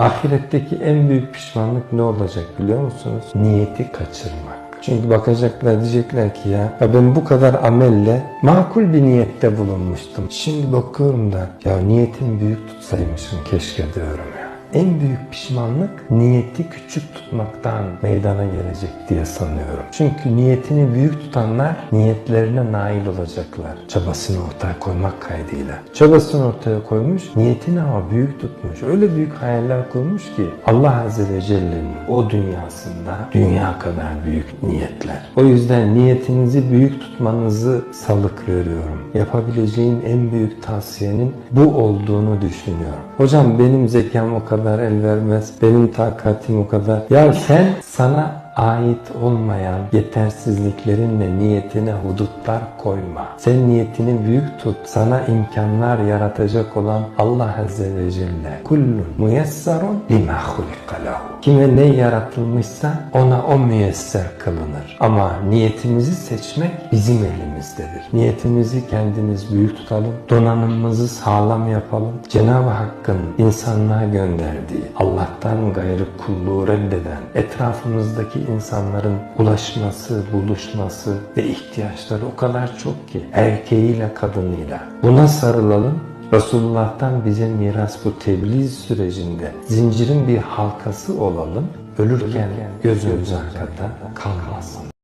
Ahiretteki en büyük pişmanlık ne olacak biliyor musunuz? Niyeti kaçırmak. Çünkü bakacaklar diyecekler ki ya, ya ben bu kadar amelle makul bir niyette bulunmuştum. Şimdi bakıyorum da ya niyetimi büyük tutsaymışım keşke diyorum ya. En büyük pişmanlık niyeti küçük tutmaktan meydana gelecek diye sanıyorum. Çünkü niyetini büyük tutanlar niyetlerine nail olacaklar. Çabasını ortaya koymak kaydıyla. Çabasını ortaya koymuş, niyetini ama büyük tutmuş. Öyle büyük hayaller kurmuş ki Allah Azze ve Celle'nin o dünyasında dünya kadar büyük niyetler. O yüzden niyetinizi büyük tutmanızı salık veriyorum. Yapabileceğin en büyük tavsiyenin bu olduğunu düşünüyorum. Hocam benim zekam o kadar el vermez, benim takatim o kadar. Ya sen sana ait olmayan yetersizliklerinle niyetine hudutlar koyma. Sen niyetini büyük tut. Sana imkanlar yaratacak olan Allah Azze ve Celle. Kullun müyessarun lima hulika lahu. Kime ne yaratılmışsa ona o müyesser kılınır. Ama niyetimizi seçmek bizim elimizdedir. Niyetimizi kendimiz büyük tutalım. Donanımımızı sağlam yapalım. Cenab-ı Hakk'ın insanlığa gönderdiği, Allah'tan gayrı kulluğu reddeden, etrafımızdaki insanların ulaşması, buluşması ve ihtiyaçları o kadar çok ki erkeğiyle kadınıyla. Buna sarılalım. Resulullah'tan bize miras bu tebliğ sürecinde zincirin bir halkası olalım. Ölürken gözümüz arkada kalmasın.